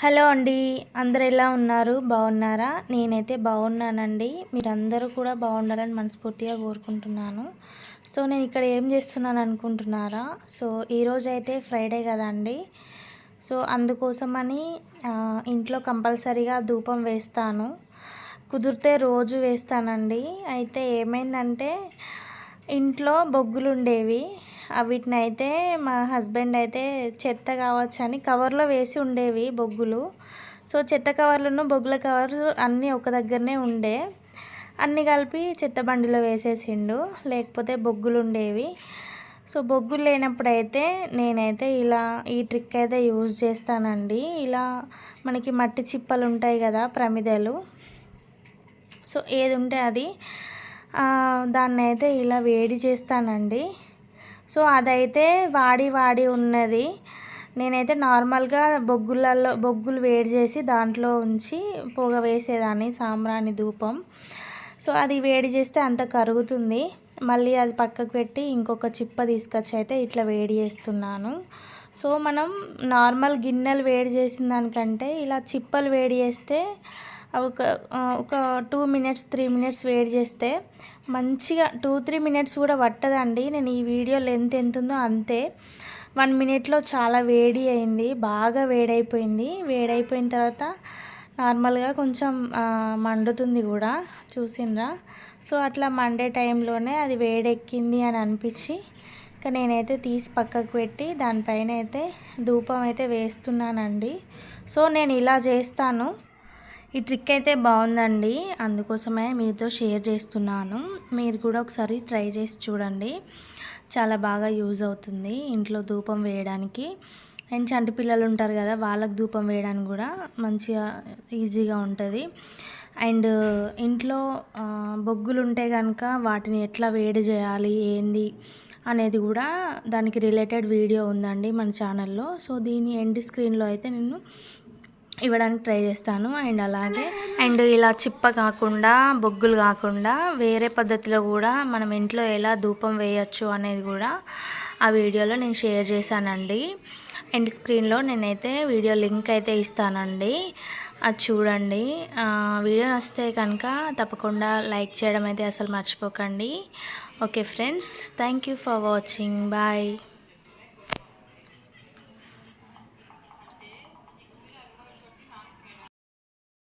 Hello అండి అందరు ఎలా ఉన్నారు? బాగున్నారా? నేనైతే బాగున్నానండి. మీరందరూ కూడా బాగుండాలని మనస్ఫూర్తిగా కోరుకుంటున్నాను. సో నేను ఇక్కడ ఏం చేస్తున్నాను అనుకుంటున్నారా? సో ఈరోజు అయితే ఫ్రైడే కదండి సో అందుకోసమని ఇంట్లో కంపల్సరీగా ధూపం వేస్తాను. కుదిరితే రోజు వేస్తానండి. అయితే ఏమైందంటే ఇంట్లో బొగ్గులు ఉండేవి వీటిని అయితే మా హస్బెండ్ అయితే చెత్త కావచ్చు అని కవర్లో వేసి ఉండేవి బొగ్గులు. సో చెత్త కవర్లను బొగ్గుల కవర్లు అన్నీ ఒక దగ్గరనే ఉండే. అన్నీ కలిపి చెత్త బండిలో వేసేసిండు. లేకపోతే బొగ్గులు ఉండేవి. సో బొగ్గులు లేనప్పుడైతే నేనైతే ఇలా ఈ ట్రిక్ అయితే యూజ్ చేస్తానండి. ఇలా మనకి మట్టి చిప్పలు ఉంటాయి కదా ప్రమిదలు. సో ఏది ఉంటే అది దాన్ని అయితే ఇలా వేడి చేస్తానండి. సో అదైతే వాడి వాడి ఉన్నది. నేనైతే నార్మల్గా బొగ్గులలో బొగ్గులు వేడి చేసి దాంట్లో ఉంచి పొగ వేసేదాన్ని సాంబ్రాణి ధూపం. సో అది వేడి చేస్తే అంత కరుగుతుంది. మళ్ళీ అది పక్కకు పెట్టి ఇంకొక చిప్ప తీసుకొచ్చి అయితే ఇట్లా వేడి చేస్తున్నాను. సో మనం నార్మల్ గిన్నెలు వేడి చేసిన దానికంటే ఇలా చిప్పలు వేడి చేస్తే ఒక ఒక టూ మినిట్స్ త్రీ మినిట్స్ వేడి చేస్తే మంచిగా టూ త్రీ మినిట్స్ కూడా పట్టదండి. నేను ఈ వీడియో లెంత్ ఎంత ఉందో అంతే వన్ మినిట్లో చాలా వేడి అయింది బాగా వేడైపోయింది. వేడైపోయిన తర్వాత నార్మల్గా కొంచెం మండుతుంది కూడా చూసిండ్రా. సో అట్లా మండే టైంలోనే అది వేడెక్కింది అని అనిపించి ఇంకా నేనైతే తీసి పక్కకు పెట్టి దానిపైన అయితే ధూపం అయితే వేస్తున్నానండి. సో నేను ఇలా చేస్తాను. ఈ ట్రిక్ అయితే బాగుందండి. అందుకోసమే మీతో షేర్ చేస్తున్నాను. మీరు కూడా ఒకసారి ట్రై చేసి చూడండి. చాలా బాగా యూజ్ అవుతుంది ఇంట్లో ధూపం వేయడానికి. అండ్ చంటి పిల్లలు ఉంటారు కదా వాళ్ళకు ధూపం వేయడానికి కూడా మంచిగా ఈజీగా ఉంటుంది. అండ్ ఇంట్లో బొగ్గులు ఉంటే కనుక వాటిని ఎట్లా వేడి చేయాలి ఏంది అనేది కూడా దానికి రిలేటెడ్ వీడియో ఉందండి మన ఛానల్లో. సో దీని ఎండ్ స్క్రీన్లో అయితే నేను ఇవ్వడానికి ట్రై చేస్తాను. అండ్ అలాగే అండ్ ఇలా చిప్ప కాకుండా బొగ్గులు కాకుండా వేరే పద్ధతిలో కూడా మనం ఇంట్లో ఎలా ధూపం వేయచ్చు అనేది కూడా ఆ వీడియోలో నేను షేర్ చేశానండి. అండ్ స్క్రీన్లో నేనైతే వీడియో లింక్ అయితే ఇస్తానండి. అది చూడండి. వీడియో నచ్చితే కనుక తప్పకుండా లైక్ చేయడం అయితే అసలు మర్చిపోకండి. Okay friends thank for watching. Bye.